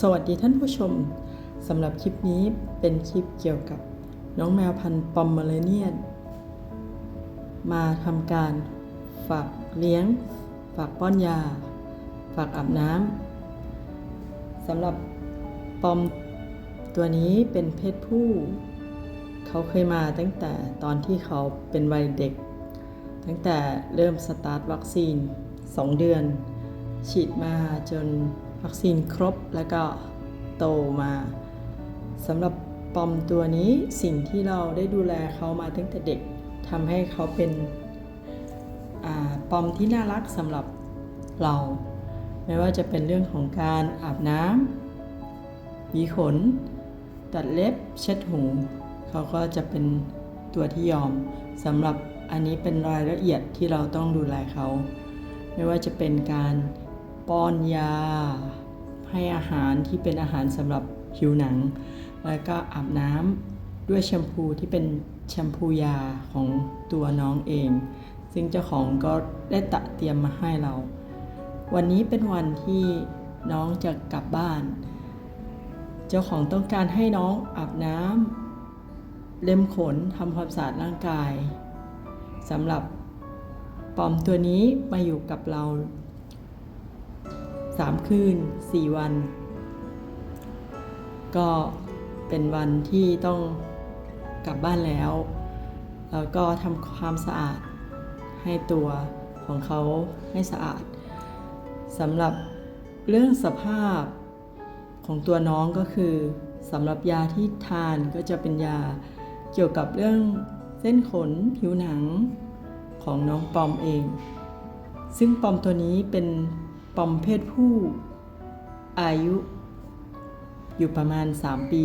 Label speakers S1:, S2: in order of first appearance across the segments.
S1: สวัสดีท่านผู้ชมสำหรับคลิปนี้เป็นคลิปเกี่ยวกับน้องแมวพันธุ์ปอมเมเรเนียน มาทำการฝากเลี้ยง ฝากป้อนยา ฝากอาบน้ำสำหรับปอมตัวนี้เป็นเพศผู้ เขาเคยมาตั้งแต่ตอนที่เขาเป็นวัยเด็ก ตั้งแต่เริ่มสตาร์ทวัคซีน 2 เดือน ฉีดมาจน วัคซีนครบแล้วก็โตมาสำหรับปอมตัวนี้สิ่งที่เราได้ดูแลเขามาตั้งแต่เด็กทำให้เขาเป็นอปอมที่น่ารักสำหรับเรา ไม่ว่าจะเป็นเรื่องของการอาบน้ำหวีขน ตัดเล็บเช็ดหู เขาก็จะเป็นตัวที่ยอมสำหรับอันนี้เป็นรายละเอียดที่เราต้องดูแลเขา ไม่ว่าจะเป็นการ ป้อนยา ให้อาหารที่เป็นอาหารสำหรับผิวหนัง แล้วก็อาบน้ำด้วยแชมพูที่เป็นแชมพูยาของตัวน้องเอง ซึ่งเจ้าของก็ได้ตะเตรียมมาให้เรา วันนี้เป็นวันที่น้องจะกลับบ้าน เจ้าของต้องการให้น้องอาบน้ำเล็มขนทำความสะอาดร่างกายสำหรับปอมตัวนี้มาอยู่กับเรา 3 คืน 4 วัน ก็เป็นวันที่ต้องกลับบ้านแล้ว แล้วก็ทำความสะอาดให้ตัวของเขาให้สะอาดสำหรับเรื่องสภาพของตัวน้องก็คือสำหรับยาที่ทานก็จะเป็นยาเกี่ยวกับเรื่องเส้นขนผิวหนังของน้องปอมเอง ซึ่งปอมตัวนี้เป็น ปอมเพศผู้ อายุ อยู่ประมาณ 3 ปี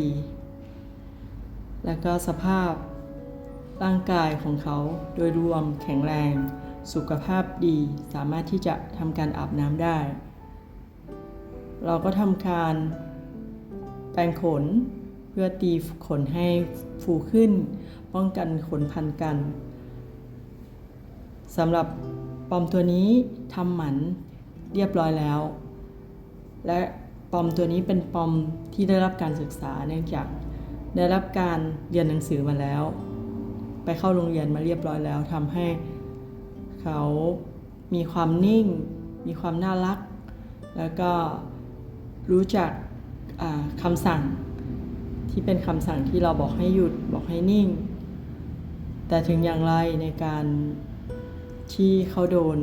S1: แล้วก็สภาพร่างกายของเขาโดยรวมแข็งแรง สุขภาพดีสามารถที่จะทำการอาบน้ำได้ เราก็ทำการแปรงขนเพื่อตีขนให้ฟูขึ้น ป้องกันขนพันกันสำหรับปอมตัวนี้ทำหมัน เรียบร้อยแล้ว และปอมตัวนี้เป็นปอมที่ได้รับการศึกษาเนื่องจากได้รับการเรียนหนังสือมาแล้ว ไปเข้าโรงเรียนมาเรียบร้อยแล้วทำให้เขามีความนิ่ง มีความน่ารัก แล้วก็รู้จักคำสั่งที่เป็นคำสั่งที่เราบอกให้หยุดบอกให้นิ่ง แต่ถึงอย่างไรในการที่เขาโดน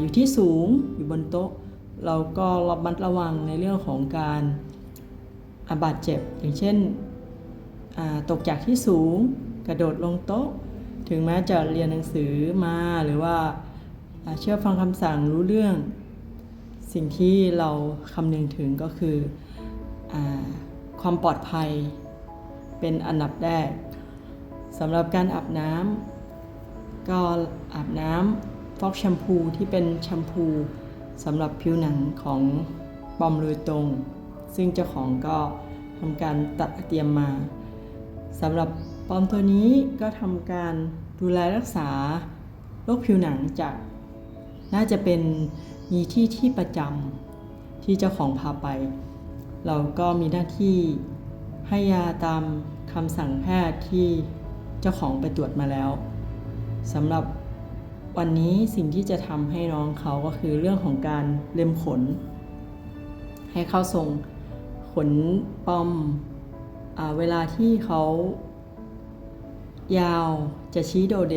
S1: อยู่ที่สูงอยู่บนโต๊ะ เราก็ระมัดระวังในเรื่องของการอาบาดเจ็บ อย่างเช่นตกจากที่สูงกระโดดลงโต๊ะ ถึงแม้จะเรียนหนังสือมาหรือว่าเชื่อฟังคำสั่งรู้เรื่อง สิ่งที่เราคำนึงถึงก็คืออความปลอดภัยเป็นอันดับแรกสำหรับการอาบน้ำก็อาบน้ำ อกแชมพูที่เป็นแชมพูสำหรับผิวหนังของปอมโดยตรง ซึ่งเจ้าของก็ทำการตัดเตรียมมาสำหรับปอมตัวนี้ก็ทำการดูแลรักษาโรคผิวหนังจาก น่าจะเป็นมีที่ที่ประจำที่เจ้าของพาไป เราก็มีหน้าที่ให้ยาตามคำสั่งแพทย์ที่เจ้าของไปตรวจมาแล้วสำหรับ วันนี้สิ่งที่จะทำให้น้องเขาก็คือเรื่องของการเล็มขน ให้เข้าทรงขนปอมอเวลาที่เขายาวจะชี้โดเด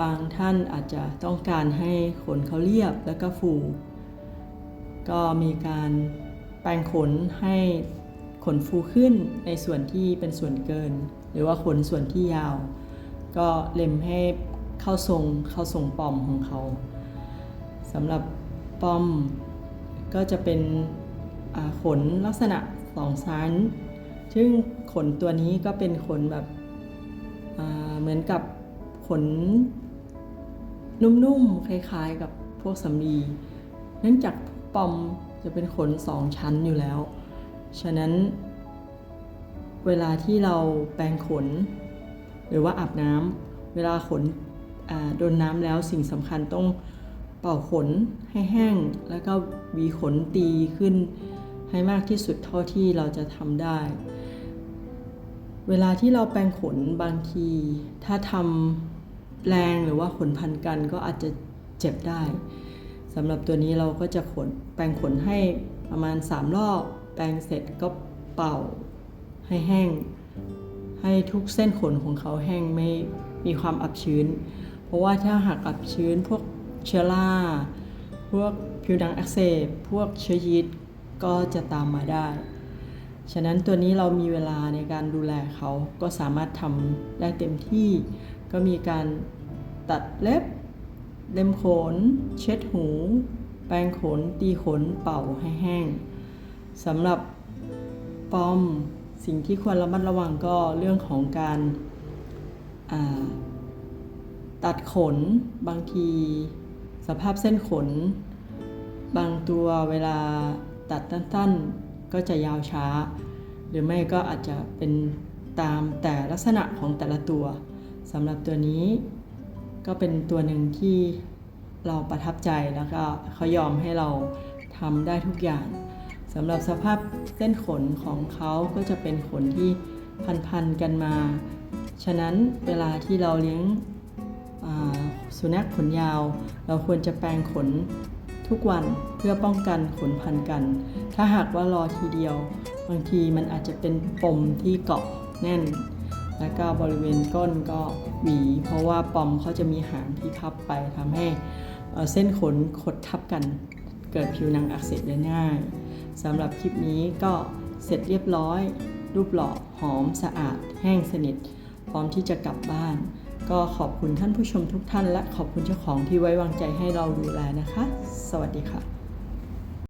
S1: บางท่านอาจจะต้องการให้ขนเขาเรียบแล้วก็ฟู ก็มีการแปรงขนให้ขนฟูขึ้นในส่วนที่เป็นส่วนเกิน หรือว่าขนส่วนที่ยาว ก็เล็มให้ เข้าทรงเข้าทรงปอมของเขาสำหรับปอมก็จะเป็นขนลักษณะสองชั้น ซึ่งขนตัวนี้ก็เป็นขนแบบเหมือนกับขนนุ่มๆ คล้ายๆ กับพวกสำลีเนื่องจากปอมจะเป็นขนสองชั้นอยู่แล้ว ฉะนั้นเวลาที่เราแปรงขน หรือว่าอาบน้ำเวลาขน โดนน้ำแล้วสิ่งสำคัญต้องเป่าขนให้แห้ง แล้วก็วีขนตีขึ้นให้มากที่สุดเท่าที่เราจะทำได้ เวลาที่เราแปรงขนบางที ถ้าทำแรงหรือว่าขนพันกันก็อาจจะเจ็บได้สำหรับตัวนี้เราก็จะขนแปรงขนให้ประมาณ 3 รอบ แปรงเสร็จก็เป่าให้แห้ง ให้ทุกเส้นขนของเขาแห้งไม่มีความอับชื้น ราะว่าถ้าหากอับชื้นพวกเชื้อราพวกผิวหนังอักเสบพวกเชื้อยีสต์ก็จะตามมาได้ ฉะนั้นตัวนี้เรามีเวลาในการดูแลเขาก็สามารถทำได้เต็มที่ ก็มีการตัดเล็บ เล็มขน เช็ดหู แปรงขน ตีขน เป่าให้แห้งสำหรับปอมสิ่งที่ควรระมัดระวังก็เรื่องของการอ่า ตัดขน บางที สภาพเส้นขน บางตัวเวลาตัดสั้นๆ ก็จะยาวช้า หรือไม่ก็อาจจะเป็นตามแต่ลักษณะของแต่ละตัวสำหรับตัวนี้ก็เป็นตัวหนึ่งที่เราประทับใจแล้วก็เขายอมให้เราทำได้ทุกอย่างสำหรับสภาพเส้นขนของเขาก็จะเป็นขนที่พันๆกันมา ฉะนั้นเวลาที่เราเลี้ยง สุนัขขนยาว เราควรจะแปรงขนทุกวันเพื่อป้องกันขนพันกัน ถ้าหากว่ารอทีเดียว บางทีมันอาจจะเป็นปมที่เกาะแน่น แล้วก็บริเวณก้นก็หวี เพราะว่าปอมเขาจะมีหางที่พับไปทำให้เอ่อเส้นขนขดทับกัน เกิดผิวหนังอักเสบได้ง่ายสำหรับคลิปนี้ก็เสร็จเรียบร้อย รูปหล่อหอมสะอาด แห้งสนิท พร้อมที่จะกลับบ้าน ก็ขอบคุณท่านผู้ชมทุกท่าน และขอบคุณเจ้าของที่ไว้วางใจให้เราดูแลนะคะ สวัสดีค่ะ